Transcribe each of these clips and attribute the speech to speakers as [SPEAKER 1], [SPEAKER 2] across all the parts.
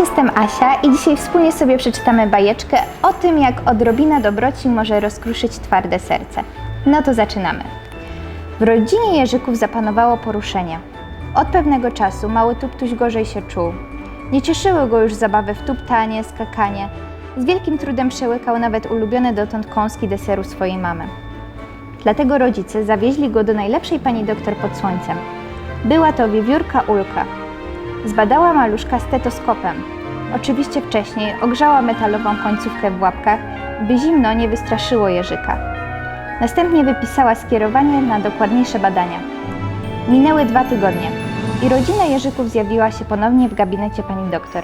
[SPEAKER 1] Jestem Asia i dzisiaj wspólnie sobie przeczytamy bajeczkę o tym, jak odrobina dobroci może rozkruszyć twarde serce. No to zaczynamy. W rodzinie Jerzyków zapanowało poruszenie. Od pewnego czasu mały Tuptuś gorzej się czuł. Nie cieszyły go już zabawy w tuptanie, skakanie. Z wielkim trudem przełykał nawet ulubione dotąd kąski deseru swojej mamy. Dlatego rodzice zawieźli go do najlepszej pani doktor pod słońcem. Była to wiewiórka Ulka. Zbadała maluszka stetoskopem. Oczywiście wcześniej ogrzała metalową końcówkę w łapkach, by zimno nie wystraszyło Jerzyka. Następnie wypisała skierowanie na dokładniejsze badania. Minęły dwa tygodnie i rodzina Jerzyków zjawiła się ponownie w gabinecie pani doktor.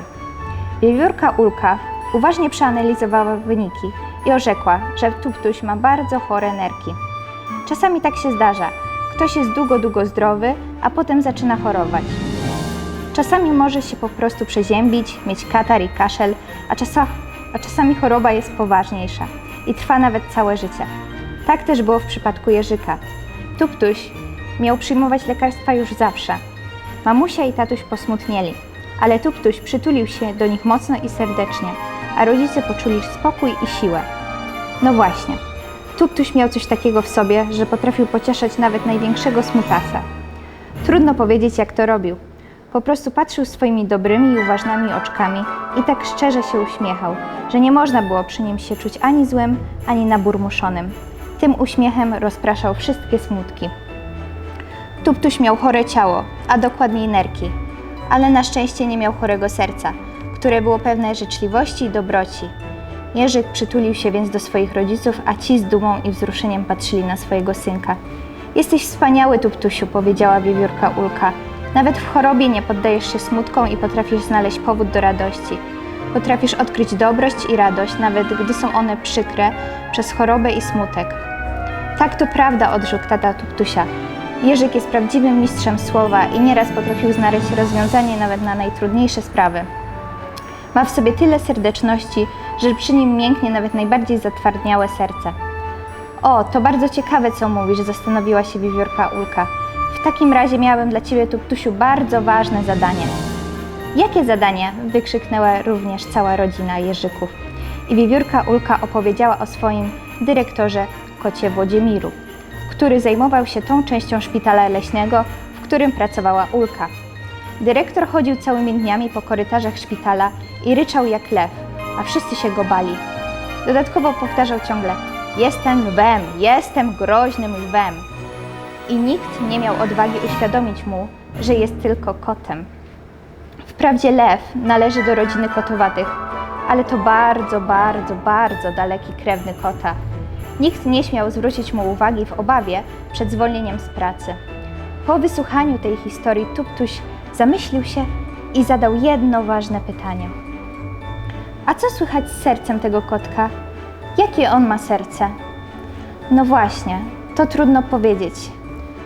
[SPEAKER 1] Wiewiórka Ulka uważnie przeanalizowała wyniki i orzekła, że Tuptuś ma bardzo chore nerki. Czasami tak się zdarza. Ktoś jest długo, długo zdrowy, a potem zaczyna chorować. Czasami może się po prostu przeziębić, mieć katar i kaszel, a, a czasami choroba jest poważniejsza i trwa nawet całe życie. Tak też było w przypadku Jerzyka. Tuptuś miał przyjmować lekarstwa już zawsze. Mamusia i tatuś posmutnieli, ale Tuptuś przytulił się do nich mocno i serdecznie, a rodzice poczuli spokój i siłę. No właśnie, Tuptuś miał coś takiego w sobie, że potrafił pocieszać nawet największego smutasa. Trudno powiedzieć, jak to robił. Po prostu patrzył swoimi dobrymi i uważnymi oczkami i tak szczerze się uśmiechał, że nie można było przy nim się czuć ani złym, ani naburmuszonym. Tym uśmiechem rozpraszał wszystkie smutki. Tuptuś miał chore ciało, a dokładniej nerki, ale na szczęście nie miał chorego serca, które było pewne życzliwości i dobroci. Jerzyk przytulił się więc do swoich rodziców, a ci z dumą i wzruszeniem patrzyli na swojego synka. Jesteś wspaniały, Tuptusiu, powiedziała wiewiórka Ulka. Nawet w chorobie nie poddajesz się smutkom i potrafisz znaleźć powód do radości. Potrafisz odkryć dobrość i radość, nawet gdy są one przykre, przez chorobę i smutek. Tak to prawda, odrzekł tata Tuptusia. Jerzyk jest prawdziwym mistrzem słowa i nieraz potrafił znaleźć rozwiązanie nawet na najtrudniejsze sprawy. Ma w sobie tyle serdeczności, że przy nim mięknie nawet najbardziej zatwardniałe serce. O, to bardzo ciekawe, co mówisz, zastanowiła się wiewiórka Ulka. W takim razie miałem dla ciebie, Tuptusiu, bardzo ważne zadanie. Jakie zadanie? wykrzyknęła również cała rodzina Jerzyków. I wiewiórka Ulka opowiedziała o swoim dyrektorze kocie Włodzimiru, który zajmował się tą częścią szpitala leśnego, w którym pracowała Ulka. Dyrektor chodził całymi dniami po korytarzach szpitala i ryczał jak lew, a wszyscy się go bali. Dodatkowo powtarzał ciągle: Jestem lwem, jestem groźnym lwem. I nikt nie miał odwagi uświadomić mu, że jest tylko kotem. Wprawdzie lew należy do rodziny kotowatych, ale to bardzo, bardzo, bardzo daleki krewny kota. Nikt nie śmiał zwrócić mu uwagi w obawie przed zwolnieniem z pracy. Po wysłuchaniu tej historii Tuptuś zamyślił się i zadał jedno ważne pytanie. A co słychać z sercem tego kotka? Jakie on ma serce? No właśnie, to trudno powiedzieć.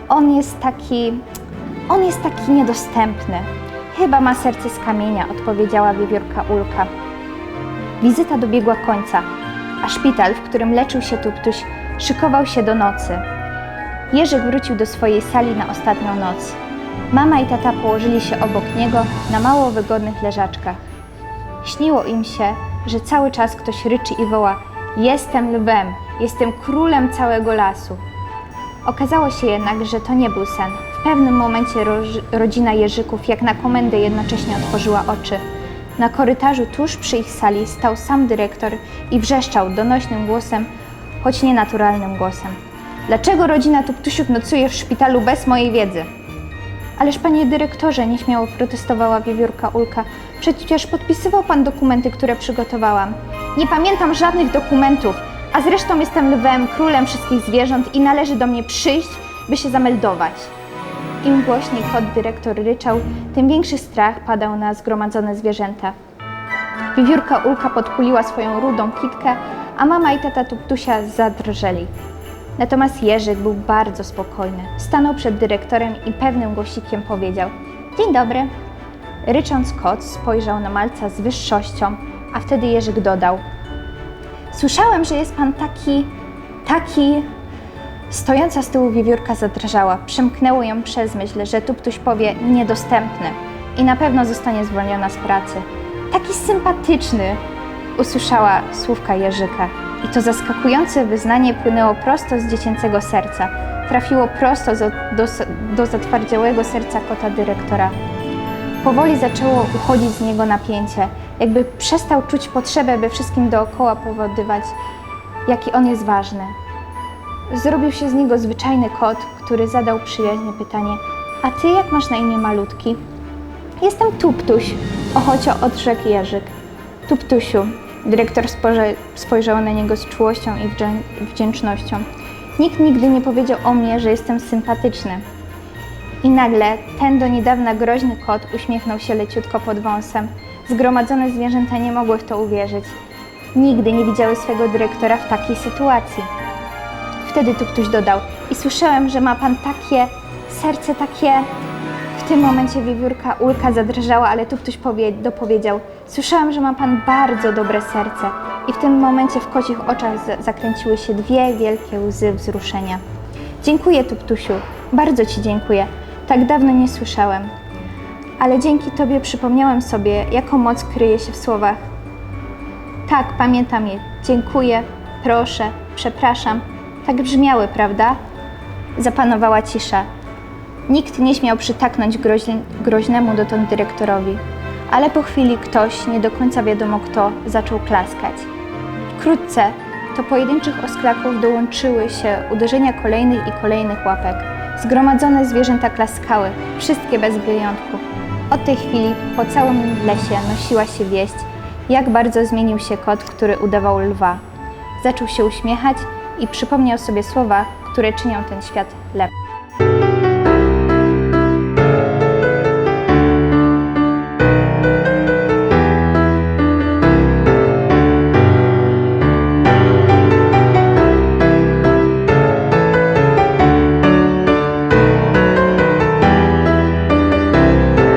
[SPEAKER 1] On jest taki. On jest taki niedostępny. Chyba ma serce z kamienia, odpowiedziała wiewiórka Ulka. Wizyta dobiegła końca, a szpital, w którym leczył się Tuptuś, szykował się do nocy. Jerzyk wrócił do swojej sali na ostatnią noc. Mama i tata położyli się obok niego na mało wygodnych leżaczkach. Śniło im się, że cały czas ktoś ryczy i woła: Jestem lwem, jestem królem całego lasu. Okazało się jednak, że to nie był sen. W pewnym momencie rodzina Jerzyków, jak na komendę, jednocześnie otworzyła oczy. Na korytarzu tuż przy ich sali stał sam dyrektor i wrzeszczał donośnym głosem, choć nienaturalnym głosem. Dlaczego rodzina Tuptusiów nocuje w szpitalu bez mojej wiedzy? Ależ panie dyrektorze, nieśmiało protestowała wiewiórka Ulka. Przecież podpisywał pan dokumenty, które przygotowałam. Nie pamiętam żadnych dokumentów, a zresztą jestem lwem, królem wszystkich zwierząt i należy do mnie przyjść, by się zameldować. Im głośniej kot dyrektor ryczał, tym większy strach padał na zgromadzone zwierzęta. Wiewiórka Ulka podkuliła swoją rudą kitkę, a mama i tata Tuptusia zadrżeli. Natomiast Jerzyk był bardzo spokojny. Stanął przed dyrektorem i pewnym głosikiem powiedział: Dzień dobry. Rycząc kot spojrzał na malca z wyższością, a wtedy Jerzyk dodał: Słyszałem, że jest pan taki, taki. Stojąca z tyłu wiewiórka zadrżała. Przemknęło ją przez myśl, że Tuptuś powie niedostępny i na pewno zostanie zwolniona z pracy. taki sympatyczny, usłyszała słówka Jerzyka. I to zaskakujące wyznanie płynęło prosto z dziecięcego serca. Trafiło prosto do, do, do zatwardziałego serca kota dyrektora. Powoli zaczęło uchodzić z niego napięcie, jakby przestał czuć potrzebę, by wszystkim dookoła powodywać, jaki on jest ważny. Zrobił się z niego zwyczajny kot, który zadał przyjaźnie pytanie: A ty jak masz na imię malutki? Jestem Tuptuś, ochocio odrzekł Jerzyk. Tuptusiu, dyrektor spojrzał na niego z czułością i wdzię- wdzięcznością. Nikt nigdy nie powiedział o mnie, że jestem sympatyczny. I nagle ten do niedawna groźny kot uśmiechnął się leciutko pod wąsem. Zgromadzone zwierzęta nie mogły w to uwierzyć. Nigdy nie widziały swego dyrektora w takiej sytuacji. Wtedy Tuptuś dodał: I słyszałem, że ma pan takie serce, takie. W tym momencie wiewiórka Ulka zadrżała, ale Tuptuś powie- dopowiedział: Słyszałem, że ma pan bardzo dobre serce. I w tym momencie w kocich oczach za- zakręciły się dwie wielkie łzy wzruszenia. Dziękuję, Tuptusiu, bardzo ci dziękuję. Tak dawno nie słyszałem. Ale dzięki tobie przypomniałem sobie, jaką moc kryje się w słowach. Tak, pamiętam je. Dziękuję, proszę, przepraszam. Tak brzmiały, prawda? Zapanowała cisza. Nikt nie śmiał przytaknąć groźn- groźnemu dotąd dyrektorowi, ale po chwili ktoś, nie do końca wiadomo kto, zaczął klaskać. Wkrótce do pojedynczych osklaków dołączyły się uderzenia kolejnych i kolejnych łapek. Zgromadzone zwierzęta klaskały, wszystkie bez wyjątku. Od tej chwili po całym lesie nosiła się wieść, jak bardzo zmienił się kot, który udawał lwa. Zaczął się uśmiechać i przypomniał sobie słowa, które czynią ten świat lepszy.